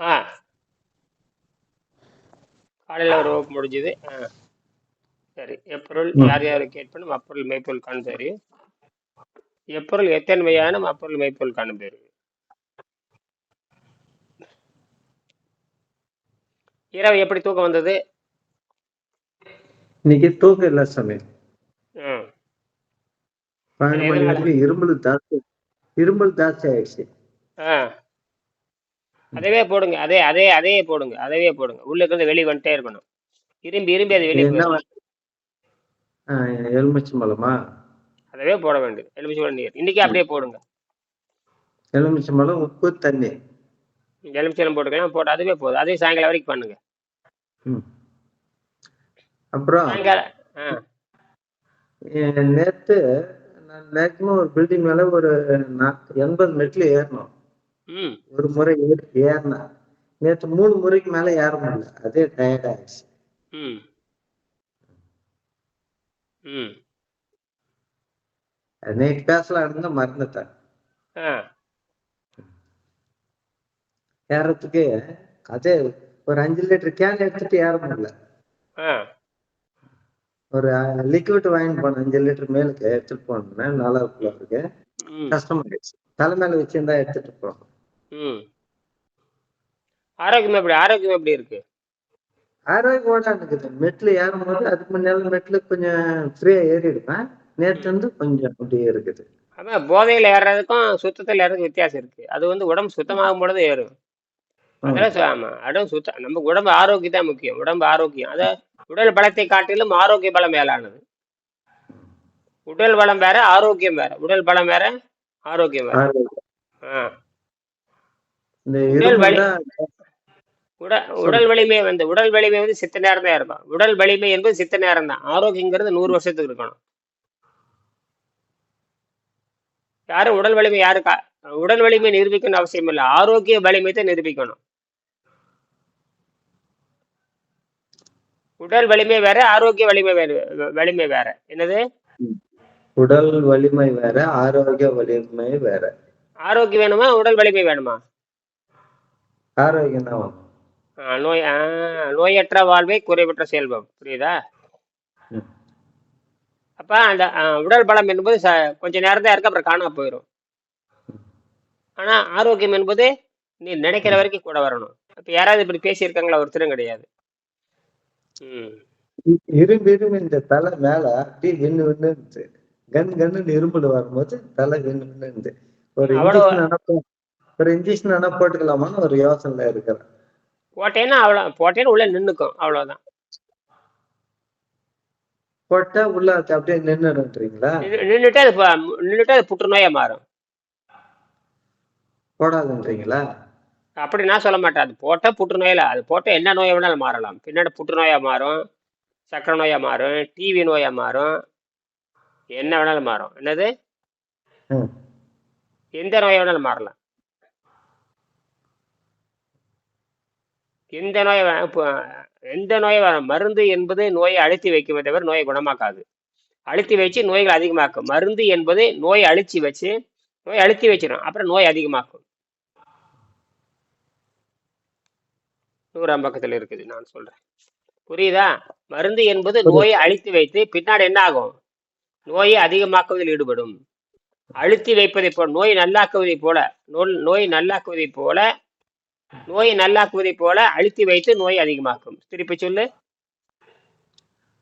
ஆ. காலையில் ஒரு வகுப்பு முடிஞ்சுது. ஆ. சரி எப்பொருள். யார் யார் கேட்பனும் அப்பொருள் மெய்ப்பொருள் காணும் சரி. எப்பொருள் எத்தன்மையான அப்பொருள் மெய்ப்பொருள் காணும் பேரு. இரவு எப்படி தூக்கம் வந்தது? இன்னைக்கு தூக்கம் இல்ல சாமி. இருமல் ஜாஸ்தி இருமல் ஜாஸ்தி ஆயிடுச்சு. அதவே போடுங்க அதே அதே அதே போடுங்க அதவே போடுங்க. உள்ள இருந்து வெளியே வந்துட்டே இருக்கணும். இரும்பி இரும்பி அது வெளியே எலுமிச்சம்பழமா அதவே போட வேண்டியது. எலுமிச்சை நீர். இன்னைக்கு அப்படியே போடுங்க. எலுமிச்சம்பழம் உப்பு தண்ணி. எலுமிச்சலம் போட்டுக்கலாம் போட்டு அதுவே போதும். அதே சாயங்காலம் வரைக்கும் பண்ணுங்க. அப்புறம் நேத்து நான் நேற்று ஒரு பில்டிங் மேல ஒரு எண்பது மெட்ல ஏறணும். ஒரு முறை ஏறி ஏறினேன் நேற்று மூணு முறைக்கு மேல ஏற முடியல அதே டயர்ட் ஆயிடுச்சு. நேற்று பேசலாம் இருந்தா மறந்துட்டேன். ஏறத்துக்கு அதே ஒரு அஞ்சு லிட்டர் கேன் எடுத்துட்டு ஏற முடியல. ஒரு லிக்விட் வாங்கிட்டு போனேன் அஞ்சு லிட்டர் மேலுக்கு எடுத்துட்டு போனேன் நல்லா இருக்கு கஷ்டமாயிடுச்சு தலை மேல வச்சிருந்தா எடுத்துட்டு போனோம் ம். ஆரோக்கியம் எப்படி ஆரோக்கியம் எப்படி இருக்கு? ஆரோக்கியமா இருக்குது. மெட்ல ஏறும் போது அதுக்கு முன்னால மெட்ல கொஞ்சம் ஃப்ரீயா ஏறி இருப்பேன் நேற்று வந்து கொஞ்சம் அப்படியே இருக்குது. அதான் போதையில் ஏறுறதுக்கும் சுத்தத்தில் ஏறதுக்கும் வித்தியாசம் இருக்கு. அது வந்து உடம்பு சுத்தமாகும் பொழுது ஏறும். அதெல்லாம் ஆமா. உடம்பு சுத்தம் நம்ம உடம்பு ஆரோக்கியம் தான் முக்கியம். உடம்பு ஆரோக்கியம். அத உடல் பலத்தை காட்டிலும் ஆரோக்கிய பலம் மேலானது. உடல் பலம் வேற ஆரோக்கியம் வேற. உடல் பலம் வேற ஆரோக்கியம் வேற. ஆரோக்கியம். ஆ. இந்த உடல் வலிமை வந்து உடல் வலிமை வந்து சித்த நேரம் தான் இருக்கும் உடல் வலிமை என்பது சித்த நேரம் தான் ஆரோக்கியங்கிறது நூறு வருஷத்துக்கு இருக்கணும். யாரும் உடல் வலிமை யாருக்கா உடல் வலிமை நிரூபிக்கணும் அவசியம் இல்லை. ஆரோக்கிய வலிமை தான் நிரூபிக்கணும். உடல் வலிமை வேற ஆரோக்கிய வலிமை வேற வலிமை வேற. என்னது? உடல் வலிமை வேற ஆரோக்கிய வலிமை வேற. ஆரோக்கியம் வேணுமா உடல் வலிமை வேணுமா? ஆரோக்கியம் தான் நோய் நோயற்ற வாழ்வை குறைவற்ற செல்வம் புரியுதா. அப்ப அந்த உடல் பலம் என்பது கொஞ்ச நேரம் தான் இருக்கு அப்புறம் காணாம போயிடும் ஆனா ஆரோக்கியம் என்பது நீ நினைக்கிற வரைக்கும் கூட வரணும். அப்ப யாராவது இப்படி பேசியிருக்காங்களா ஒருத்தரும் கிடையாது. இரும்பு இரும்பு இந்த தலை மேல அப்படியே விண்ணு விண்ணு கன் கன்னு இரும்புல வரும்போது தலை விண்ணு விண்ணு இருந்து ஒரு ஒரு இன்ஜெக்ஷன் அனுப்ப போட்டுக்கலாமான்னு ஒரு யோசனைல இருக்கிறேன். போட்டேன்னா அவ்வளோ போட்டேன்னு உள்ள நின்னுக்கும் அவ்வளவுதான் போட்டா உள்ள அது அப்படியே நின்னுடுன்றீங்களா நின்னு- நின்னுட்டு அது நின்னுட்டு அது புற்றுநோயா மாறும். போடாதுன்றீங்களா? அப்படி நான் சொல்ல மாட்டேன் அது போட்டால் புற்றுநோயில அது போட்டால் என்ன நோயை வேணாலும் மாறலாம். பின்னாடி புற்றுநோயா மாறும் சக்கரை நோயா மாறும் டிவி நோயா மாறும் என்ன வேணாலும் மாறும். என்னது. எந்த நோயை வேணாலும் மாறலாம். எந்த நோயை எந்த நோயை வேணாம் மருந்து என்பது நோயை அழுத்தி வைக்குமே தவிர நோயை குணமாக்காது. அழுத்தி வச்சு நோய்கள் அதிகமாக்கும். மருந்து என்பது நோயை அழிச்சி வச்சு நோயை அழுத்தி வச்சிடும் அப்புறம் நோய் அதிகமாக்கும். நூறாம் பக்கத்தில் இருக்குது. நான் சொல்றேன். புரியுதா? மருந்து என்பது நோயை அழித்து வைத்து பின்னாடி என்ன ஆகும்? நோயை அதிகமாக்குவதில் ஈடுபடும். அழுத்தி வைப்பதை போல நோய் நல்லாக்குவதை போல நோய் நல்லாக்குவதை போல நோயை நல்லாக்குவதை போல அழுத்தி வைத்து நோய் அதிகமாக்கும். திருப்பி சொல்லு.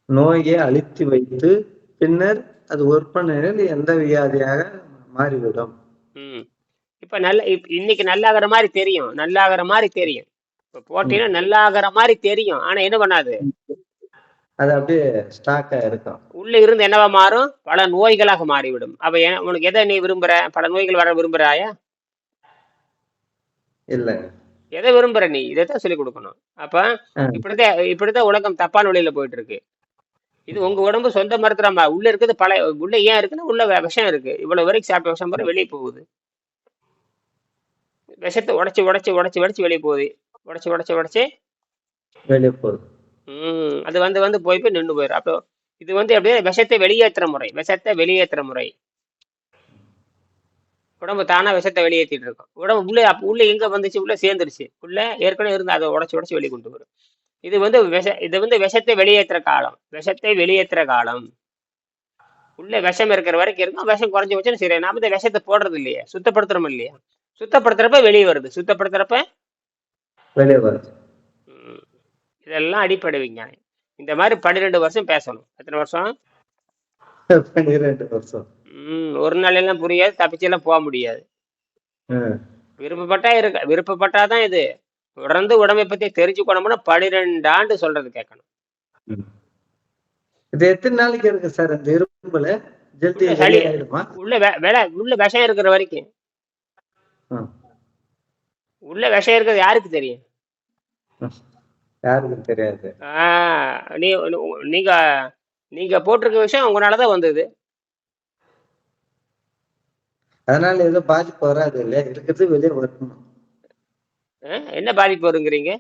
நோயை அழித்து வைத்து பின்னர் அது ஒற்பனையில் எந்த வியாதியாக மாறிவிடும்? ம். இப்ப நல்ல இன்னைக்கு நல்லாகிற மாதிரி தெரியும். நல்லாகிற மாதிரி தெரியும். இப்ப போட்டீங்கன்னா நல்லாகிற மாதிரி தெரியும். ஆனா என்ன பண்ணாது? அது அப்படியே ஸ்டாக்கா இருக்கும். உள்ள இருந்து என்னவா மாறும்? பல நோய்களாக மாறிவிடும். அப்ப உனக்கு எதை நீ விரும்புற? பல நோய்கள் வர விரும்புறாயா? இல்ல எதை விரும்புற நீ? இதைத்தான் சொல்லிக் கொடுக்கணும். அப்ப ஆ. இப்படித்தான் இப்படித்தான் உலகம் தப்பான வழியில போயிட்டு இருக்கு இது உங்க உடம்பு சொந்த மருத்துவமா? உள்ள இருக்குது பல உள்ள ஏன் இருக்குன்னா உள்ள விஷம் இருக்கு. இவ்வளவு வரைக்கும் சாப்பிட்ட விஷம் பூரா வெளியே போகுது. விஷத்தை உடைச்சு உடைச்சு உடைச்சு உடைச்சு வெளியே போகுது. உடைச்சு உடைச்சு உடைச்சு வெளியே போகுது. ம் அது வந்து வந்து போய் போய் நின்று போயிடும் அப்போ இது வந்து அப்படியே விஷத்தை வெளியேற்றுற முறை. விஷத்தை வெளியேற்றுற முறை. உடம்பு தானா விஷத்தை வெளியேற்றிட்டு இருக்கும். உடம்பு உள்ள உள்ள எங்க வந்துச்சு? உள்ள சேர்ந்துருச்சு. உள்ள ஏற்கனவே இருந்து அதை உடச்சி உடச்சி வெளியே கொண்டு வரும். இது வந்து விஷ இது வந்து விஷத்தை வெளியேற்றுற காலம். விஷத்தை வெளியேற்றுற காலம். உள்ள விஷம் இருக்கிற வரைக்கும் இருக்கும். விஷம் குறைஞ்சி வச்சுன்னு சரி நாம இந்த விஷத்தை போடுறது இல்லையே. சுத்தப்படுத்துறோம் இல்லையா? சுத்தப்படுத்துறப்ப வெளியே வருது. சுத்தப்படுத்துறப்ப? வெளியே வருது. இதெல்லாம் அடிப்படை விஞ்ஞானம். இந்த மாதிரி பன்னிரெண்டு வருஷம் பேசணும். எத்தனை வருஷம்? பன்னிரெண்டு வருஷம். ம், ஒரு நாள் எல்லாம் புரியாது தப்பிச்செல்லாம் போக முடியாது. விருப்பப்பட்டா இருக்க விருப்பப்பட்டாதான் இது. தொடர்ந்து உடம்பை பத்தி தெரிஞ்சுக்கணும்னா பன்னிரெண்டு ஆண்டு சொல்றது கேட்கணும். இது எத்தனை நாளைக்கு இருக்கு சார் அந்த இரும்புல? சளி உள்ள வில உள்ள விஷம் இருக்கிற வரைக்கும். உள்ள விஷம் இருக்கிறது யாருக்கு தெரியும்? யாருக்கும் தெரியாது. நீங்க நீங்க போட்டிருக்க விஷயம் உங்களாலதான் வந்தது. அதனால எதுவும் பாதிப்பு வராது இல்லையா? இருக்கிறது வெளியே வரணும். என்ன பாதிப்பு வருங்கிறீங்க?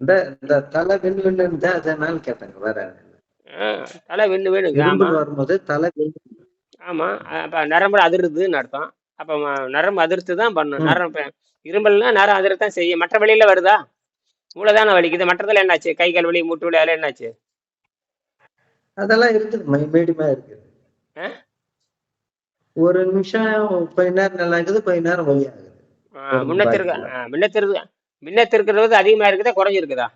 இந்த இந்த தலை விண்ணு விண்ணு இருந்தா அதனால கேட்டாங்க வேற இல்ல. தலை வெண்ணு இரும்பல் வரும்போது தலை விண்ணு ஆமா அப்ப நரம்பு அதிருதுன்னு அர்த்தம். அப்ப நரம்பு அதிர்த்து தான் பண்ணும். ம். நரம்பு இரும்பல்னா நரம் அதிர்த்தான் செய்யும். மற்ற வழியில வருதா? மூளை தானே வலிக்குது. மற்றதுல என்னாச்சு? கை கால் வலி மூட்டு வலி அதெல்லாம் என்னாச்சு? அதெல்லாம் இருக்குது. மீடியமா இருக்குது? ஒரு நிமிஷம் கொஞ்ச நேரம் நல்லா இருக்குது கொஞ்ச நேரம் வழி ஆகுது. முன்னத்திற்கு முன்னத்திற்கு முன்னத்திருக்கிறது அதிகமா இருக்குதா குறைஞ்சிருக்குதா?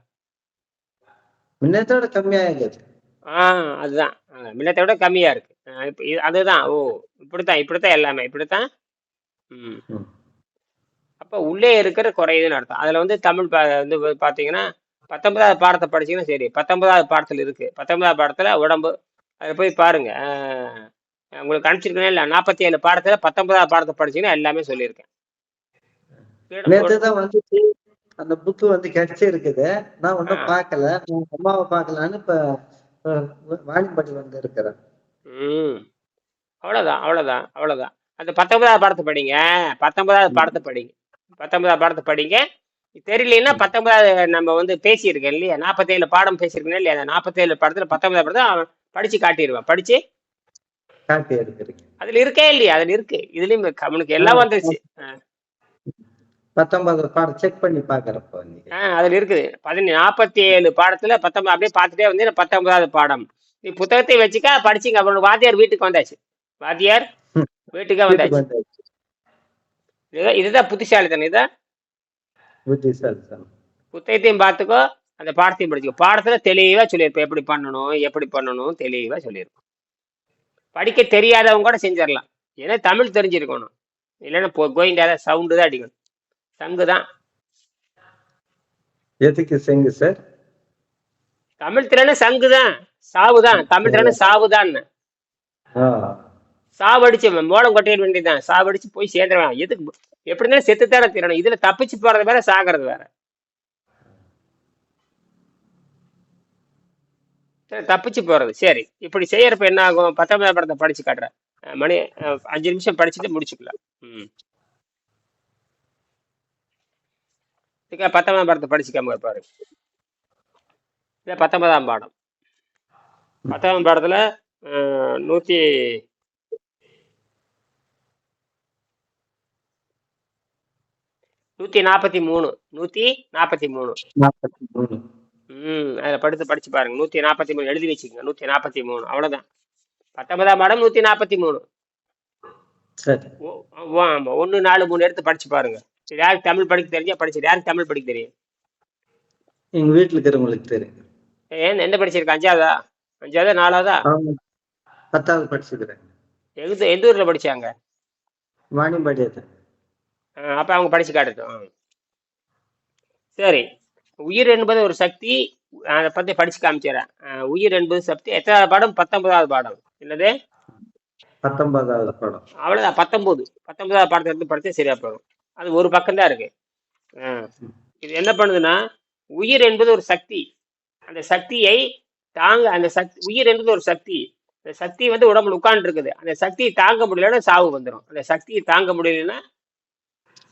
முன்னத்தோட கம்மியா இருக்குது. ஆ அதுதான். முன்னத்தை விட கம்மியா இருக்கு. அதுதான். ஓ இப்படித்தான் இப்படித்தான் எல்லாமே இப்படித்தான். ம். அப்ப உள்ளே இருக்கிற குறையுதுன்னு அர்த்தம். அதுல வந்து தமிழ் பா- வந்து பாத்தீங்கன்னா பத்தொன்பதாவது பாடத்தை படிச்சீங்கன்னா சரி பத்தொன்பதாவது பாடத்துல இருக்கு. பத்தொன்பதாவது பாடத்துல உடம்பு அதை போய் பாருங்க ஆஹ் உங்களுக்கு அனுப்பிச்சிருக்கேன் இல்ல நாற்பத்தி ஏழு பாடத்துல பத்தொன்பதாவது பாடத்தை படிச்சீங்கன்னா எல்லாமே சொல்லியிருக்கேன். நேத்து தான் வந்துச்சு. அந்த புக்கு வந்து கிடைச்சி இருக்குது. நான் ஒன்றும். பார்க்கல. நான் அம்மாவை பார்க்கலான்னு இப்ப வாணிபடி வந்து இருக்கிறேன். ம். அவ்வளவுதான் அவ்வளவுதான் அவ்வளவுதான். அந்த பத்தொன்பதாவது பாடத்தை படிங்க. பத்தொன்பதாவது பாடத்தை படிங்க. பத்தொன்பதாவது பாடத்தை படிங்க. தெரியலன்னா பத்தொன்பதாவது நம்ம வந்து பேசியிருக்கேன் இல்லையா? நாற்பத்தேழு பாடம் பேசியிருக்கேன் இல்லையா? அந்த நாற்பத்தேழு பாடத்துல பத்தொன்பதாவது பாடத்தை படிச்சு காட்டிடுவான். படிச்சு அதுல இருக்கே இல்லையா? அதுல இருக்கு. இதுலயும் அவனுக்கு எல்லாம் வந்துருச்சு. பத்தொன்பது பாடம் செக் பண்ணி பாக்குறப்ப அதுல இருக்குது. பதினி நாற்பத்தி ஏழு பாடத்துல பத்தொன்பது அப்படியே பார்த்துட்டே வந்து பத்தொன்பதாவது பாடம். நீ புத்தகத்தை வச்சுக்கா படிச்சுங்க. அப்புறம் வாத்தியார் வீட்டுக்கு வந்தாச்சு. வாத்தியார். வீட்டுக்கே வந்தாச்சு. இதுதான் புத்திசாலித்தனம் இதான் புத்திசாலித்தனம் புத்தகத்தையும் பார்த்துக்கோ அந்த பாடத்தையும் படிச்சுக்கோ. பாடத்துல தெளிவா சொல்லியிருப்போம் எப்படி பண்ணணும் எப்படி பண்ணணும் தெளிவா சொல்லியிருப்போம் படிக்க தெரியாதவங்க கூட செஞ்சிடலாம். ஏன்னா தமிழ் தெரிஞ்சிருக்கணும். இல்லைன்னா கோயிண்டாத சவுண்டு தான் அடிக்கணும் சங்கு தான். எதுக்கு செங்கு சார்? தமிழ் திறன சங்கு தான். சாவு தான். தமிழ் திறன சாவு தான் சாவடிச்சு மோளம் கொட்டையிட வேண்டியதுதான். சாவடிச்சு போய் சேர்ந்துருவான். எதுக்கு எப்படி இருந்தாலும் செத்துத்தானே தீரணும். இதுல தப்பிச்சு போறது வேற சாகிறது வேற. தப்பிச்சு போறது. சரி. இப்படி செய்யறப்ப என்ன ஆகும்? பத்தொன்பதாம் படத்தை படிச்சு காட்டுறேன். மணி அஞ்சு நிமிஷம் படிச்சுட்டு முடிச்சுக்கலாம். ம். பத்தொன்பதாம் படத்தை படிச்சுக்காம பாரு இல்லை பத்தொன்பதாம் பாடம். பத்தாம் பாடத்துல அஹ், நூத்தி நூத்தி நாற்பத்தி மூணு. நூத்தி நாற்பத்தி மூணு. நாற்பத்தி மூணு. ம் அதில் படுத்து படிச்சு பாருங்க. நூத்தி நாற்பத்தி மூணு எழுதி வச்சுக்கோங்க. நூத்தி நாற்பத்தி மூணு. அவ்வளவுதான். பத்தொன்பதாம் பாடம் நூத்தி நாற்பத்தி மூணு. சரி. ஓ- ஓ, ஆமா. ஒண்ணு நாலு மூணு எடுத்து படிச்சு பாருங்க. யாருக்கு தமிழ் படிக்க தெரிஞ்சா படிச்சு யாருக்கு தமிழ் படிக்க தெரியும்? எங்க வீட்டுல இருக்கிறவங்களுக்கு தெரியும். ஏன் என்ன படிச்சிருக்க? அஞ்சாவதா? அஞ்சாவதா நாலாவதா? பத்தாவது படிச்சுக்கிறேன் எந்த எந்த ஊர்ல படிச்சாங்க? அஹ் அப்ப அவங்க படிச்சு காட்டட்டும். சரி. உயிர் என்பது ஒரு சக்தி அதை பத்தி படிச்சு காமிச்சிடறேன் உயிர் என்பது சக்தி. எத்தனாவது பாடம்? பத்தொன்பதாவது பாடம். என்னது? பத்தொன்பதாவது படம். அவ்வளவுதான். பத்தொன்பது. பத்தொன்பதாவது பாடத்தை எடுத்து படிச்சா சரியா போயிடும் அது ஒரு பக்கம் தான் இருக்கு. இது என்ன பண்ணுதுன்னா உயிர் என்பது ஒரு சக்தி. அந்த சக்தியை தாங்க அந்த சக்தி உயிர் என்பது ஒரு சக்தி. அந்த சக்தி வந்து உடம்புல உட்கார்ந்து இருக்குது அந்த சக்தியை தாங்க முடியலன்னா சாவு வந்துடும் அந்த சக்தியை தாங்க முடியலன்னா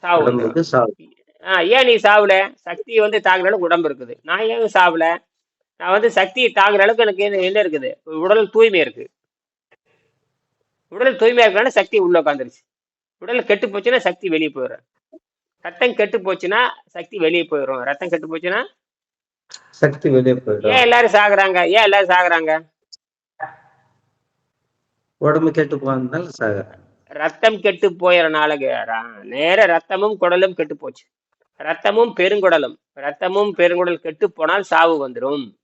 சாவு வந்துடும் ஏன் நீ சாவல? சக்தி வந்து தாங்குற அளவுக்கு உடம்பு இருக்குது. நான் ஏன் சாவல? நான் வந்து சக்தியை தாங்குற அளவுக்கு எனக்கு என்ன- இருக்குது? உடல் தூய்மை இருக்கு. உடல் தூய்மையா இருக்கனால சக்தி உள்ள உட்காந்துருச்சு உடல் கெட்டு போச்சுன்னா சக்தி வெளியே போயிடும் ரத்தம் கெட்டு போச்சுன்னா சக்தி வெளியே போயிடும் ரத்தம் கெட்டு போச்சுன்னா? சக்தி வெளியே போயிடும் ஏன் எல்லாரும் சாகுறாங்க? ஏன் எல்லாரும் சாகுறாங்க? உடம்பு கெட்டு போனதுனால சாகுறாங்க. ரத்தம் கெட்டு போயறனால நேர ரத்தமும் குடலும் கெட்டு போச்சு. ரத்தமும் பெருங்குடலும். ரத்தமும் பெருங்குடல் கெட்டு போனால் சாவு வந்துடும்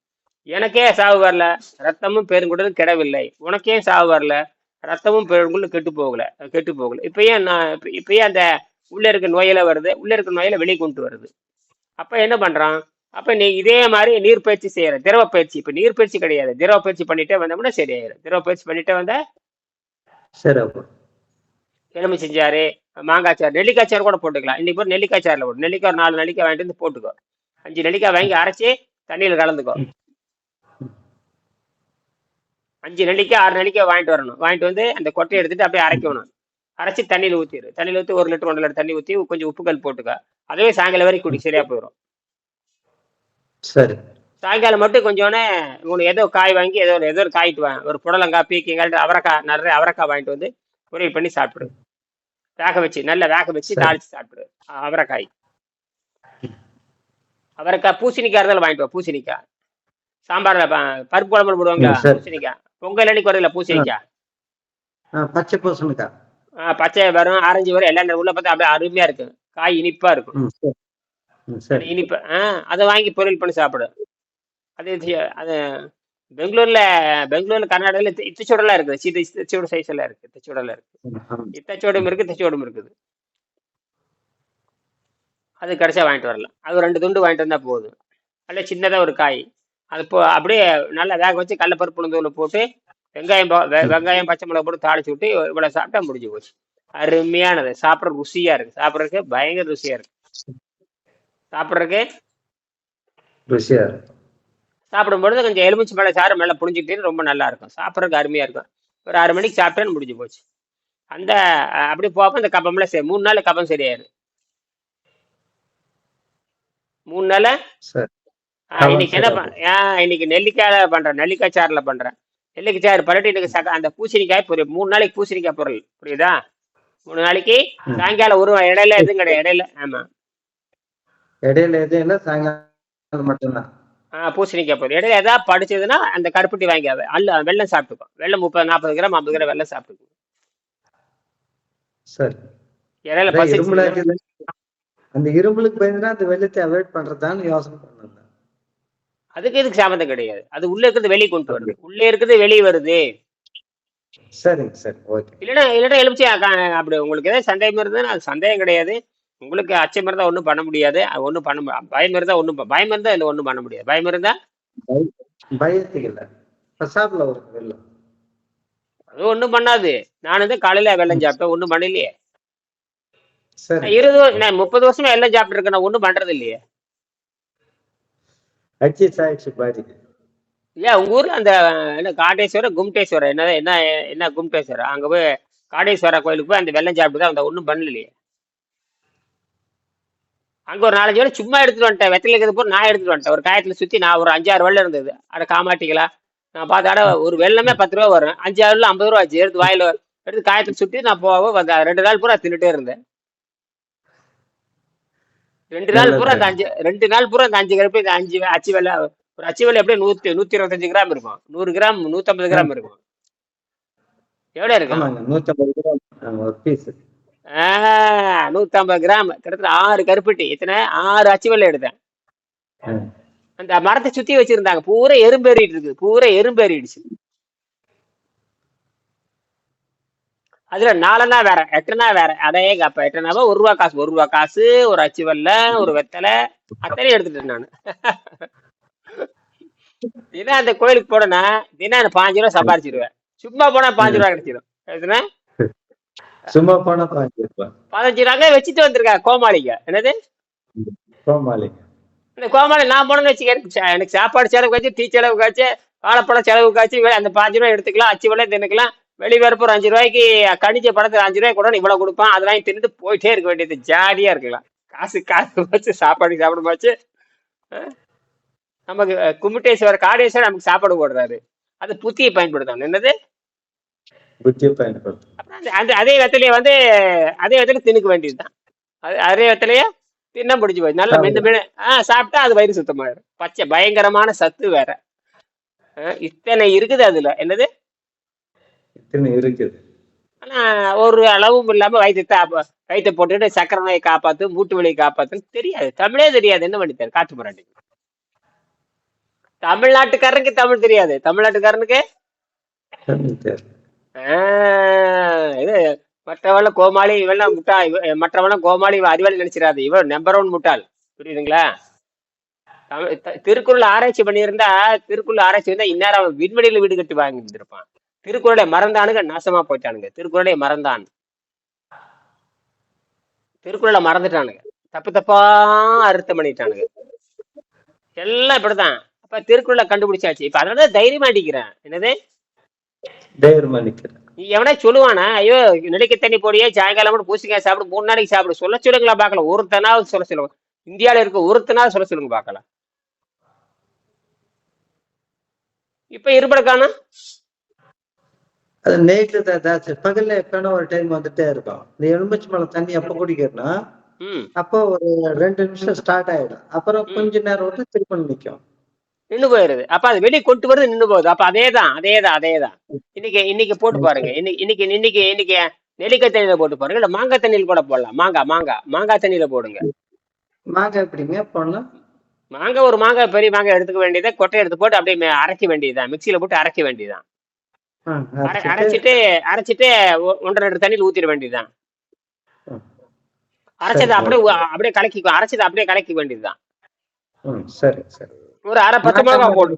எனக்கே சாவு வரல. ரத்தமும் பெருங்குடலும் கெடவில்லை. உனக்கே சாவு வரல. ரத்தமும் பெருங்குடலும் கெட்டு போகல. கெட்டு போகல. இப்ப ஏன் நான் இப்ப- ஏன் அந்த உள்ள இருக்க நோயில வருது. உள்ள இருக்க நோயில வெளியே கொண்டு வருது. அப்ப என்ன பண்றான்? அப்ப நீ இதே மாதிரி நீர் பயிற்சி செய்யற. திரவ பயிற்சி இப்ப நீர் பயிற்சி கிடையாது. திரவ பயிற்சி பண்ணிட்டே வந்தோம்னா சரியாயிரும். திரவ பயிற்சி பண்ணிட்டே வந்தா சரி எலுமிச்சை சாறு மாங்காய் சாறு நெல்லிக்காய் சாறு கூட போட்டுக்கலாம். இன்னைக்கு போய் நெல்லிக்காய் சாறில் போட்டு நெல்லிக்காய் ஒரு நாலு நெல்லிக்காய் வாங்கிட்டு வந்து போட்டுக்கோ. அஞ்சு நெல்லிக்காய் வாங்கி அரைச்சி தண்ணியில் கலந்துக்கோ. அஞ்சு நெல்லிக்காய் ஆறு நெல்லிக்காய் வாங்கிட்டு வரணும். வாங்கிட்டு வந்து அந்த கொட்டையை எடுத்துட்டு அப்படியே அரைக்கணும். அரைச்சி தண்ணியில் ஊற்றிடு தண்ணியில் ஊற்றி ஒரு லிட்டர் ஒன்றரை லிட்டர் தண்ணி ஊற்றி கொஞ்சம் உப்புக்கல் போட்டுக்க. அதுவே சாயங்காலம் வரைக்கும் குடி சரியா போயிடும் சரி. சாயங்காலம் மட்டும் கொஞ்சோன்னே உனக்கு ஏதோ காய் வாங்கி ஏதோ ஒரு ஏதோ ஒரு காய்ட்டு வா. ஒரு புடலங்காய் பீக்கிங்காய் அவரைக்காய் நிறைய அவரைக்காய் வாங்கிட்டு வந்து பொரியல் பண்ணி சாப்பிடு. வேக வச்சு நல்லா வேக வச்சு. தாளிச்சு சாப்பிடு அ- அவரைக்காய். அவரைக்காய் பூசணிக்காய் இருந்தாலும் வாங்கிட்டு வா பூசணிக்காய். சாம்பார்ல பருப்பு குழம்புல போடுவாங்க ம், சரி. பூசணிக்காய். பொங்கல் அன்னைக்கு வரல பூசணிக்காய். பச்சை பூசணிக்காய். ஆ, பச்சை வரும் ஆரஞ்சு வரும் எல்லாம் உள்ள பார்த்தா அப்படியே அருமையா இருக்கும். காய் இனிப்பா இருக்கும். இனிப்பு அதை வாங்கி பொரியல் பண்ணி சாப்பிடு. அது அது பெங்களூர்ல பெங்களூர்ல கர்நாடகால இத்த- இத்தச்சோடெல்லாம் இருக்குது. சீட்டு இத்தச்சோடு சைஸ் எல்லாம் இருக்கு இத்தச்சோடெல்லாம் இருக்கு. இத்தச்சோடும் இருக்கு இத்தச்சோடும் இருக்குது அது கடைசியா வாங்கிட்டு வரலாம். அது ரெண்டு துண்டு வாங்கிட்டு வந்தா போதும். நல்ல சின்னதா ஒரு காய். அது போ அப்படியே நல்லா வேக வச்சு கடலப்பருப்பு உளுந்தூள் போட்டு வெங்காயம் வெங்காயம் பச்சை மிளகா போட்டு தாளிச்சு விட்டு இவ்வளவு சாப்பிட்டா முடிஞ்சு போச்சு. அருமையானது. சாப்பிட்ற ருசியா இருக்கு. சாப்பிட்றதுக்கு பயங்கர ருசியா இருக்கு. சாப்பிட்றதுக்கு ருசியா இருக்கும் சாப்பிடும்பொழுது கொஞ்சம் எலுமிச்சை பழ சாறு மேலே புழிஞ்சிக்கிட்டே ரொம்ப நல்லா இருக்கும் சாப்பிட்றதுக்கு அருமையாக இருக்கும். ஒரு ஆறு மணிக்கு சாப்பிட்டேன்னு முடிஞ்சு போச்சு. அந்த அப்படி போக இந்த கப்பம்லாம் சரி மூணு நாள் கப்பம் சரியாயிரு. மூணு நாள் ஆஹ், இன்னைக்கு என்ன ஏன் இன்னைக்கு நெல்லிக்காய் பண்றேன். நெல்லிக்காய் சாறுல பண்றேன். நெல்லிக்காய் சாறு பண்ணிட்டு இன்னைக்கு சக அந்த பூசணிக்காய் பொரியல் மூணு நாளைக்கு பூசணிக்காய் பொருள் புரியுதா? மூணு நாளைக்கு. சாயங்காலம் ஒரு இடையில எதுவும் கிடையாது. இடையில ஆமா. இடையில எதுவும் இல்லை சாயங்காலம் மட்டும்தான். பூசணிக்காய் பொரியல். இடையில ஏதாவது படிச்சதுன்னா அந்த கருப்பட்டி வாங்கி அதை அல்ல வெள்ளம் சாப்பிட்டுக்கோ வெள்ளம் முப்பது நாற்பது கிராம் ஐம்பது கிராம் வெள்ளம் சாப்பிட்டுக்கோ சரி. இடையில பசி. அந்த இரும்பலுக்கு பயந்துதான் அந்த வெள்ளத்தை அவாய்ட் பண்றதான்னு யோசனை பண்ணேன் அதுக்கு இதுக்கு சம்மந்தம் கிடையாது. அது உள்ள இருக்கிறது வெளியே கொண்டு வருது உள்ளே இருக்கிறது வெளியே வருது. சரிங்க சரி ஓகே. இல்லைன்னா இல்லைன்னா எலுமிச்சி அப்படி உங்களுக்கு ஏதாவது சந்தேகம் இருந்ததுன்னா அது சந்தேகம் கிடையாது. உங்களுக்கு அச்சம் இருந்தால் ஒன்றும் பண்ண முடியாது. ஒன்றும் பண்ண பயம் இருந்தால் ஒன்றும் பயம் இருந்தால் இதில் ஒன்றும் பண்ண முடியாது. பயம் இருந்தால் பயத்துக்கு இல்லை. அது ஒன்றும் பண்ணாது. நான் வந்து காலையில் வெள்ளம் சாப்பிட்டேன். ஒன்றும் பண்ணலையே. இருபது வருஷம் நான் முப்பது வருஷமா எல்லாம் சாப்பிட்டுருக்கேன். நான் ஒன்றும் பண்ணுறது இல்லையே ஏன் உங்க ஊர்ல அந்த என்ன காடேஸ்வரர் கும்டேஸ்வரர் என்ன என்ன என்ன கும்டேஸ்வரர்? அங்க போய் காடேஸ்வரர் கோயிலுக்கு போய் அந்த வெள்ளம் சாப்பிட்டு தான் அந்த ஒன்றும் பண்ணலையே. அங்க ஒரு நாலஞ்சு வேலை சும்மா எடுத்துட்டு வந்துட்டேன். வெத்தலை இருக்கிறது போய் நான் எடுத்துட்டு வந்துட்டேன். ஒரு காயத்துல சுத்தி நான் ஒரு அஞ்சாறு வெள்ளம் இருந்தது. அட காமாட்டிகளா. நான் பார்த்தாட ஒரு வெள்ளமே பத்து ரூபா வரும். அஞ்சாறு வெள்ளம் ஐம்பது ரூபா ஆச்சு. எடுத்து வாயில எடுத்து காயத்துல சுத்தி நான் போக வந்த. ரெண்டு நாள் பூரா தின்னுட்டே இருந்தேன். ரெண்டு நாள் பூரா அந்த அஞ்சு ரெண்டு நாள் பூரா அந்த அஞ்சு கருப்பு இந்த அஞ்சு அச்சு வெள்ளை ஒரு அச்சு வெள்ளை எப்படியும் நூத்தி நூத்தி இருபத்தஞ்சு கிராம் இருக்கும். நூறு கிராம் நூத்தம்பது கிராம் இருக்கும். எவ்வளவு இருக்கும் நூற்றம்பது கிராம் ஒரு பீஸ் நூத்தம்பது கிராம். கிட்டத்தட்ட ஆறு கருப்பட்டி. எத்தனை? ஆறு அச்சு வெள்ளை எடுத்தேன். அந்த மரத்தை சுத்தி வச்சிருந்தாங்க. பூரா எறும்பேறிட்டு இருக்குது. பூரா எறும்பேறிடுச்சு அதுல நாலனா வேற எட்டுனா வேற. அதே அப்ப எட்டுனாவா ஒரு ரூபா காசு ஒரு ரூபா காசு ஒரு அச்சு வெள்ளை ஒரு வெத்தலை. அத்தனையும் எடுத்துட்டேன் நான். தினம் அந்த கோயிலுக்கு போனேன்னா தினம் பாஞ்சு ரூபா சம்பாரிச்சிருவேன். சும்மா போனா பாஞ்சு ரூபா கிடைச்சிடும் எத்தனை? சும்மா போனா பாஞ்சு ரூபாய் பதினஞ்சு ரூபாங்க வச்சுட்டு வந்திருக்கா கோமாளிங்க என்னது? கோமாளி இந்த கோமாளி நான் போனேன்னு வச்சுக்க எனக்கு சாப்பாடு செலவுக்காச்சு டீ செலவுக்காச்சு வாழைப்பழம் செலவுக்காச்சு அந்த பாஞ்சு ரூபாய் எடுத்துக்கலாம் அச்சு வெள்ளை தின்னுக்கலாம். வெளி வரப்பு ஒரு அஞ்சு ரூபாய்க்கு கணிச்ச படத்துல அஞ்சு ரூபாய் கூட இவ்வளவு கொடுப்பான் அதெல்லாம் தின்னுட்டு போயிட்டே இருக்க வேண்டியது ஜாலியா இருக்கலாம். காசு காசு வச்சு சாப்பாடு சாப்பிட வச்சு நமக்கு அஹ், கும்மிட்டேஸ்வரர் காடேஸ்வரர் நமக்கு சாப்பாடு போடுறாரு. அது புத்தியை பயன்படுத்தணும். என்னது? புத்தியை பயன்படுத்தும். அந்த அதே வெத்தலையை வந்து அதே வெத்தலை தின்னுக்க வேண்டியதுதான். அது வெத்தலைய தின்ன பிடிச்சி போய் நல்லா மென்று மென்று ஆ சாப்பிட்டா அது வயிறு சுத்தமாயிடும் பச்சை பயங்கரமான சத்து வேற. இத்தனை இருக்குது அதுல. என்னது? இத்தனை இருக்குது. ஆனா ஒரு அளவும் இல்லாம வயிற்று வயிற்றை போட்டுட்டு சக்கரை நோயை காப்பாத்து மூட்டு வலியை காப்பாத்துன்னு தெரியாது. தமிழே தெரியாது. என்ன பண்ணித்தாரு காட்டு முறாண்டி தமிழ்நாட்டுக்காரனுக்கு தமிழ் தெரியாது. தமிழ்நாட்டுக்காரனுக்கு? ஆஹ் இது மற்றவள கோமாளி இவெல்லாம் முட்டா இவ- மற்றவன கோமாளி இவ அறிவாளி நினைச்சிடாது இவன் நம்பர் ஒன் முட்டாள். புரியுதுங்களா? தமிழ் த- திருக்குறள் ஆராய்ச்சி பண்ணியிருந்தா திருக்குறள் ஆராய்ச்சி இருந்தா இந்நேரம் அவன் விண்வெளியில வீடு கட்டி வாங்கியிருந்திருப்பான் திருக்குறளை மறந்தானுங்க நாசமா போயிட்டானுங்க. திருக்குறளை மறந்தான். திருக்குறளை மறந்துட்டானுங்க. தப்பு தப்பா அர்த்தம் பண்ணிட்டானுங்க. எல்லாம் இப்படிதான் அப்ப திருக்குறளை கண்டுபிடிச்சாச்சு. இப்ப அதனால தான் தைரியமா அடிக்கிறேன். என்னது? தைரியமா நிக்கிறேன். எவனே சொல்லுவானா ஐயோ நெடுக்க தண்ணி போடியே சாயங்காலம் பூசிக்காய் சாப்பிடு மூணு நாளைக்கு சாப்பிடு. சொல்ல சொல்லுங்களா பார்க்கலாம். ஒருத்தனாவது சொல்ல சொல்லுங்க. இந்தியாவில் இருக்க ஒருத்தனாவது சொல்ல சொல்லுங்க பார்க்கலாம். இப்ப இருபட காணும். அது நைட்டு தான் பகல்ல எப்பனா ஒரு டைம் வந்துட்டே இருக்கும். இந்த எலுமிச்சை மலை தண்ணி எப்ப குடிக்கிறேன்னா ம். அப்போ ஒரு ரெண்டு நிமிஷம் ஸ்டார்ட் ஆயிடும். அப்புறம் கொஞ்ச நேரம் விட்டு திருப்பி நிக்கும். நின்னு போயிருது. அப்ப அது வெளியே கொண்டு வருது நின்னு போகுது. அப்ப அதேதான் அதேதான் அதேதான். இன்னைக்கு இன்னைக்கு போட்டு பாருங்க. இன்னைக்கு இன்னைக்கு இன்னைக்கு இன்னைக்கு நெல்லிக்காய் தண்ணியில போட்டு பாருங்க. இல்ல மாங்காய் தண்ணியில் கூட போடலாம். மாங்காய் மாங்காய் மாங்காய் தண்ணியில போடுங்க. மாங்காய் எப்படிங்க போடலாம்? மாங்காய் ஒரு மாங்காய் பெரிய மாங்காய் எடுத்துக்க வேண்டியதை கொட்டை எடுத்து போட்டு அப்படியே அரைக்க வேண்டியதுதான். மிக்சியில போட்டு அரைக்க வேண்டியதுதான். அரைச்சிட்டு, அரைச்சிட்டு ஒன்றரை லிட்டர் தண்ணியில் ஊத்திட வேண்டியதுதான். அரைச்சதை அப்படியே அப்படியே கலக்கிக்கோ அரைச்சதை அப்படியே கலக்க வேண்டியதுதான். சரி சரி. ஒரு அரை பச்சை மிளகா மாங்காய் போடு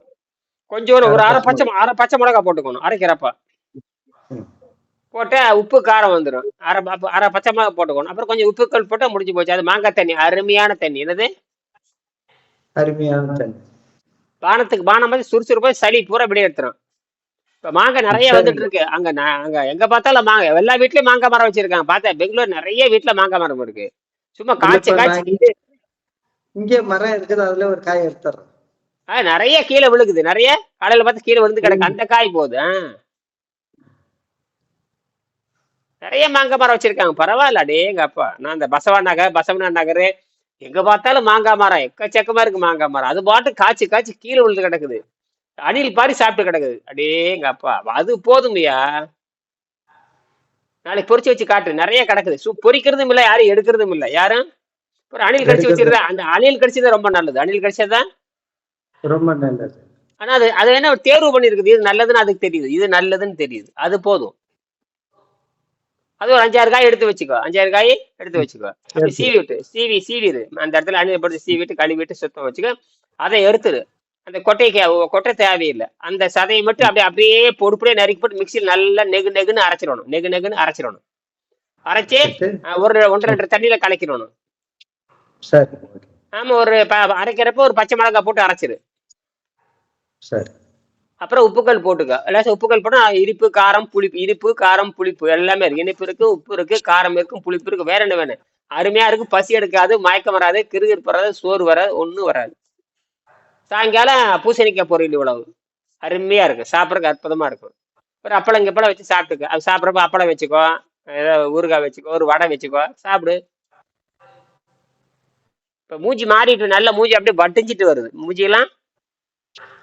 கொஞ்சம் ஒரு அரை பச்சை அரை பச்சை மிளகா போட்டுக்கணும். அரைக்கிறப்ப. போட்டா உப்பு காரம் வந்துடும் அரை அரை பச்சை மிளகா போட்டுக்கணும். அப்புறம் கொஞ்சம் உப்புக்கள் போட்டா முடிஞ்சு போச்சு. அது மாங்காய் தண்ணி அருமையான தண்ணி. என்னது? அருமையான தண்ணி. பானத்துக்கு பானம் மாதிரி சுறுசுறுப்பா சளி பூரா வெளியே எடுத்துரும். இப்ப மாங்காய் நிறைய. வந்துட்டு இருக்கு அங்க நான் அங்க எங்க பார்த்தாலும் மாங்காய் எல்லா வீட்லயும் மாங்காய் மரம் வச்சிருக்காங்க. பார்த்தா பெங்களூர் நிறைய வீட்டுல மாங்காய் மரம் இருக்கு. சும்மா காய்ச்சி காய்ச்சி இங்கே மரம் இருக்குது. அதுல ஒரு காய் எடுத்துறேன். ஆ, நிறைய கீழே விழுகுது. நிறைய காலையில பார்த்து கீழே விழுந்து கிடக்கு. அந்த காய் போகுது. நிறைய மாங்காய் மரம் வச்சிருக்காங்க. பரவாயில்ல அடேங்க அப்பா. நான் இந்த பசவா நகர் பசவனா நகர் எங்க பார்த்தாலும் மாங்காய் மரம். எக்கச்சக்கமா இருக்கு மாங்காய் மரம். அது பாட்டு காய்ச்சி காய்ச்சி கீழே விழுந்து கிடக்குது. அணில் பாரி சாப்பிட்டு கிடக்குது. அடேங்க அப்பா. அது போதுமையா நாளைக்கு பொரிச்சு வச்சு காட்டு. நிறைய கிடக்குது. சு பொரிக்கிறதும் இல்லை யாரும் எடுக்கிறதும் இல்லை. யாரும்? ஒரு அணில் கடிச்சு. வச்சிருந்தா அந்த அணில் கடிச்சது ரொம்ப நல்லது. அணில் கடிச்சதான் ரொம்ப நல்லது. ஆனா அது அது என்ன தேர்வு பண்ணிருக்குது. இது நல்லதுன்னு அதுக்கு தெரியுது. இது நல்லதுன்னு தெரியுது. அது போதும். அது ஒரு அஞ்சாறு காய் எடுத்து வச்சுக்கோ. அஞ்சாறு காய் எடுத்து வச்சுக்கோ. சீவி விட்டு சீவி சீவிடு அந்த இடத்துல அணில் போட்டு சீவிட்டு கழுவிட்டு சுத்தம் வச்சுக்கோ. அதை எடுத்துரு. அந்த கொட்டைக்கு கொட்டை தேவையில்லை. அந்த சதையை மட்டும் அப்படியே அப்படியே பொறுப்புடைய நறுக்கி போட்டு மிக்சியில் நல்லா நெகு நெகுன்னு அரைச்சிடணும். நெகு நெகுன்னு அரைச்சிடணும். அரைச்சி ஒரு ஒன்றரை லிட்டர் தண்ணியில கலக்கிடணும். ஆமா ஒரு அரைக்கிறப்ப ஒரு பச்சை மிளகாய் போட்டு அரைச்சிரு. சரி. அப்புறம் உப்புக்கல் போட்டுக்க. எல்லாச்சும் உப்புக்கல் போட்டால் இனிப்பு காரம் புளிப்பு இனிப்பு காரம் புளிப்பு எல்லாமே இருக்கு. இனிப்பு இருக்கு உப்பு இருக்கு காரம் இருக்கும் புளிப்பு இருக்கு வேற என்ன வேணும்? அருமையா இருக்கு பசி எடுக்காது மயக்கம் வராது கிருகிருப்பு வராது சோறு வராது ஒன்றும் வராது. சாயங்காலம் பூசணிக்காய் பொரியல் இவ்வளவு. அருமையா இருக்கு. சாப்பிட்றதுக்கு அற்புதமா இருக்கும் ஒரு அப்பளம் கிப்பளம் வச்சு சாப்பிட்டுக்க. அது சாப்பிட்றப்ப அப்பளம் வச்சுக்கோ ஏதோ ஊறுகாய் வச்சுக்கோ ஒரு வடை வச்சுக்கோ சாப்பிடு. இப்போ மூஞ்சி மாறிட்டு நல்ல மூஞ்சி அப்படியே வட்டிஞ்சிட்டு வருது. மூஞ்சியெல்லாம்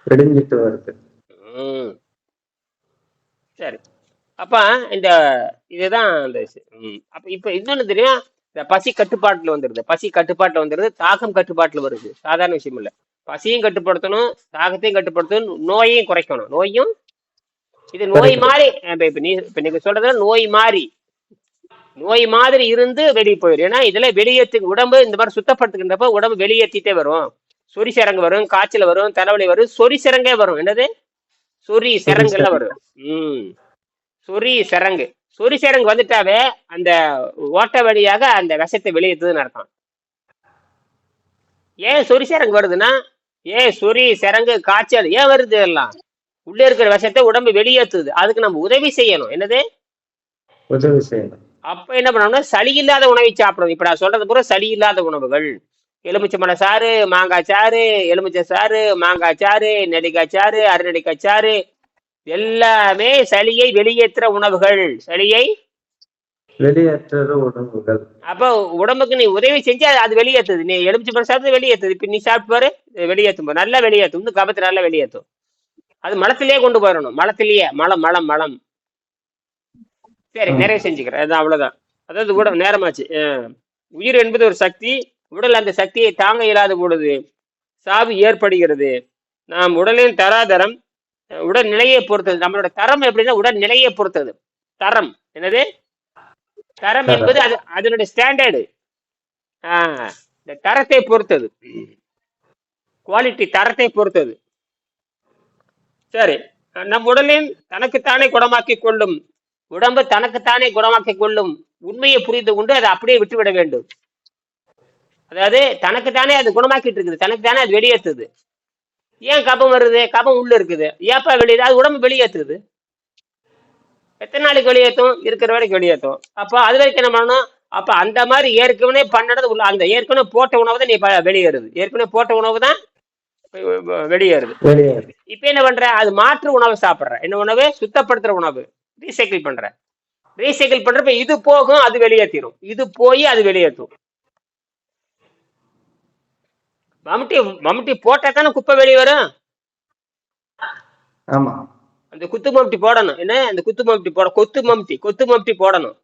வெடிஞ்சிட்டு வருது. ம். சரி. அப்ப இந்த இதுதான் அந்த. ம். அப்ப இப்ப இன்னொன்னு தெரியுமா? இந்த பசி கட்டுப்பாட்டுல வந்துருது. பசி கட்டுப்பாட்டுல வந்துருது. தாகம் கட்டுப்பாட்டுல வருது. சாதாரண விஷயம் இல்ல. பசியும் கட்டுப்படுத்தணும் தாகத்தையும் கட்டுப்படுத்தணும் நோயையும் குறைக்கணும். நோயும்? இது நோய் குறைக்கணும். மாதிரி இப்ப இப்ப நீ இப்ப நீங்க சொல்றது நோய் மாதிரி நோய் மாதிரி இருந்து வெளியே போயிடும் ஏன்னா இதுல வெளியேற்று உடம்பு இந்த மாதிரி சுத்தப்படுத்துகின்றப்ப உடம்பு வெளியேற்றிட்டே வரும். சொறி சிறங்கு வரும் காய்ச்சல் வரும் தலைவலி வரும் சொறி சிறங்கே வரும். என்னது? சொறி சிறங்கு எல்லாம் வரும். ம். சொறி சிறங்கு சொறி சிறங்கு வந்துட்டாவே அந்த ஓட்ட வழியாக அந்த விஷத்தை வெளியேற்றுதுன்னு அர்த்தம். ஏன் சொறி சிறங்கு வருதுன்னா ஏன் சொறி சிறங்கு காய்ச்சல் ஏன் வருது எல்லாம்? உள்ளே இருக்கிற விஷத்தை உடம்பு வெளியேற்றுது. அதுக்கு நம்ம உதவி செய்யணும். என்னது? உதவி செய்யணும். அப்ப என்ன பண்ணணும்னா சளி இல்லாத உணவை சாப்பிடணும். இப்ப நான் சொல்றது பூரா சளி இல்லாத உணவுகள். எலுமிச்சம்பழ சாறு மாங்காய் சாறு எலுமிச்சை சாறு மாங்காய் சாறு நெல்லிக்காய் சாறு அரைநெல்லிக்காய் சாறு. எல்லாமே சளியை வெளியேற்றுற உணவுகள். சளியை வெளியேற்ற உணவுகள். அப்போ உடம்புக்கு நீ உதவி செஞ்சு அது- அது வெளியேற்றுது நீ எலுமிச்சு பழம் சாப்பிட்டு வெளியேற்றுது இப்ப நீ சாப்பிட்டு பாரு வெளியேற்றும். நல்லா வெளியேற்றும் இன்னும் கபத்து நல்லா வெளியேற்றும் அது மலத்திலேயே கொண்டு போயிடணும். மலத்திலேயே. மலம் மலம் மலம். சரி. நிறைய செஞ்சுக்கிறேன். அதான் அவ்வளவுதான். அதாவது கூட நேரமாச்சு. உயிர் என்பது ஒரு சக்தி. உடல் அந்த சக்தியை தாங்க இயலாத பொழுது சாவு ஏற்படுகிறது. நாம் உடலின் தராதரம் உடல் நிலையை பொறுத்தது. நம்மளோட தரம் எப்படின்னா உடல் நிலையை பொறுத்தது. தரம். என்னது? தரம். என்பது அது அதனுடைய ஸ்டாண்டர்டு இந்த தரத்தை பொறுத்தது. குவாலிட்டி தரத்தை பொறுத்தது. சரி. நம் உடலின் தனக்குத்தானே குணமாக்கி கொள்ளும் உடம்பு தனக்குத்தானே குணமாக்கி கொள்ளும் உண்மையை புரிந்து கொண்டு அதை அப்படியே விட்டுவிட வேண்டும். அதாவது தனக்குத்தானே அது குணமாக்கிட்டு இருக்குது. தனக்குத்தானே அது வெளியேற்றுது ஏன் கபம் வருது? கபம் உள்ள இருக்குது. ஏப்பா வெளியே அது உடம்பு வெளியேற்றுது எத்தனை நாளைக்கு வெளியேற்றும் இருக்கிற வரைக்கும் வெளியேற்றும் அப்போ அது வரைக்கும் என்ன பண்ணணும்? அப்ப அந்த மாதிரி ஏற்கனவே பண்ணது உள்ள அந்த ஏற்கனவே போட்ட உணவு தான் நீ வெளியேறுது. ஏற்கனவே போட்ட உணவு தான் வெளியேறுது. வெளியேறு இப்ப என்ன பண்ற? அது மாற்று உணவு சாப்பிடுற. என்ன உணவு? சுத்தப்படுத்துற உணவு. ரீசைக்கிள் பண்ற. ரீசைக்கிள் பண்றப்ப இது போகும் அது வெளியேற்றிடும் இது போய் அது வெளியேற்றும் மம்முட்டி மம்முட்டி போட்டா தானே குப்பை வெளியே வரும்? ஆமா. அந்த குத்து மம்டி போடணும். என்ன? அந்த குத்து மம்டி போட கொத்து மம்டி கொத்து மம்டி போடணும்.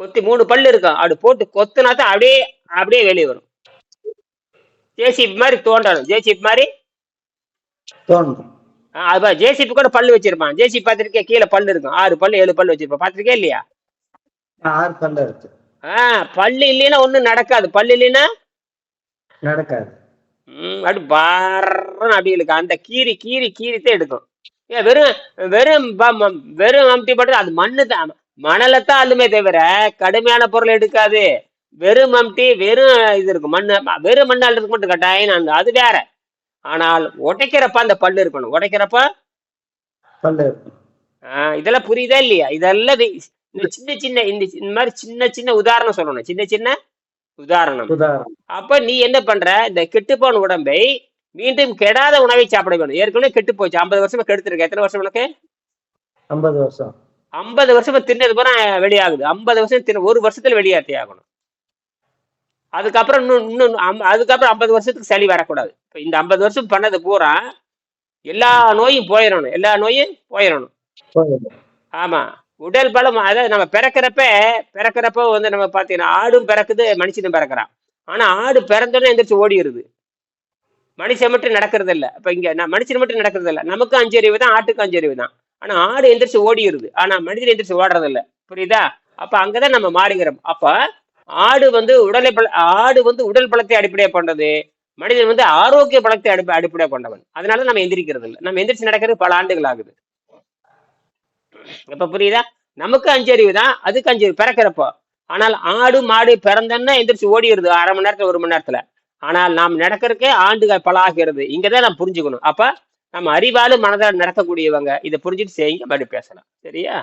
கொத்தி மூணு பல்லு இருக்கும். அப்படி போட்டு கொத்துனா தான் அப்படியே அப்படியே வெளியே வரும். ஜேசிபி மாதிரி தோண்டணும். ஜேசிபி மாதிரி? தோணும் ஆ, அது ஜேசிபி கூட பல்லு வச்சிருப்பான். ஜேசிபி பார்த்திருக்கே கீழே பல்லு இருக்கும். ஆறு பல்லு ஏழு பல்லு வச்சிருப்பான். பார்த்திருக்கே இல்லையா? ஆறு பல்ல இருக்கு. ஆ பல்லு இல்லைன்னா ஒண்ணும் நடக்காது. பல்லு இல்லைன்னா நடக்காது. அப்படி பார்றன்னு அப்படி இருக்கு அந்த கீரி கீரி கீரித்தே எடுக்கும். ஏன் வெறும் வெறும் வெறும் அம்டி பண்றது அது மண்ணு தான். மணலைத்தான் அள்ளுமே தவிர கடுமையான பொருள் எடுக்காது. வெறும் அம்டி வெறும் இது இருக்கும். மண்ணு வெறும் மண்ணால் இருக்கு மட்டும் கட்டாயம். அந்த அது வேற. ஆனால் உடைக்கிறப்ப அந்த பல்லு இருக்கணும். உடைக்கிறப்ப பல்ல இருக்கு ஆ, இதெல்லாம் புரியுதா இல்லையா? இதெல்லாம் சின்ன சின்ன இந்த இந்த மாதிரி சின்ன சின்ன உதாரணம் சொல்லணும். சின்ன சின்ன உதாரணம். அப்ப நீ என்ன பண்ற? இந்த கெட்டுப்போன உடம்பை மீண்டும் கெடாத உணவை சாப்பிட வேணும் ஏற்கனவே கெட்டு போச்சு. ஐம்பது வருஷமா கெடுத்திருக்க. எத்தனை வருஷம் உனக்கு? ஐம்பது வருஷம். ஐம்பது வருஷமா தின்னது பூரா வெளியாகுது. ஐம்பது வருஷம் தின்ன ஒரு வருஷத்துல வெளியாத்தி ஆகணும். அதுக்கப்புறம் இன்னும் இன்னும் அதுக்கப்புறம் ஐம்பது வருஷத்துக்கு சளி வரக்கூடாது. இந்த ஐம்பது வருஷம் பண்ணது பூரா எல்லா நோயும் போயிடணும் எல்லா நோயும் போயிடணும். ஆமா. உடல் பலம் அதாவது நம்ம பிறக்கிறப்ப பிறக்கிறப்ப வந்து நம்ம பார்த்தீங்கன்னா ஆடும் பிறக்குது மனுஷனும் பிறக்கிறான். ஆனா ஆடு பிறந்தோடனே எந்திரிச்சு ஓடிடுது. மனுஷன் மட்டும் நடக்கிறது இல்லை இப்ப இங்க நான் மனுஷன் மட்டும் நடக்கிறது இல்லை நமக்கும் அஞ்சு அறிவு தான் ஆட்டுக்கும் அஞ்சு அறிவு தான். ஆனா ஆடு எந்திரிச்சு ஓடிடுது. ஆனா மனிதன் எந்திரிச்சு ஓடுறது இல்ல புரியுதா? அப்ப அங்கதான் நம்ம மாறுகிறோம். அப்ப ஆடு வந்து உடலை பல ஆடு வந்து உடல் பலத்தை அடிப்படையாக கொண்டது. மனிதன் வந்து ஆரோக்கிய பலத்தை அடிப்ப அடிப்படையா கொண்டவன். அதனால நம்ம எந்திரிக்கிறது இல்லை நம்ம எந்திரிச்சு நடக்கிறது பல ஆண்டுகள் ஆகுது. இப்ப புரியுதா? நமக்கு அஞ்சறிவு தான் அதுக்கு அஞ்சறிவு பிறக்கிறப்போ. ஆனால் ஆடு மாடு பிறந்தன்னா எந்திரிச்சு ஓடிடுது அரை மணி நேரத்துல ஒரு மணி நேரத்துல. ஆனால் நாம் நடக்கிறதுக்கே ஆண்டுகள் பல ஆகிறது இங்கதான் நாம் புரிஞ்சுக்கணும். அப்ப நம்ம அறிவாலும் மனதால் நடக்கக்கூடியவங்க. இதை புரிஞ்சுட்டு செய்யுங்க மறுபடியும் பேசலாம். சரியா?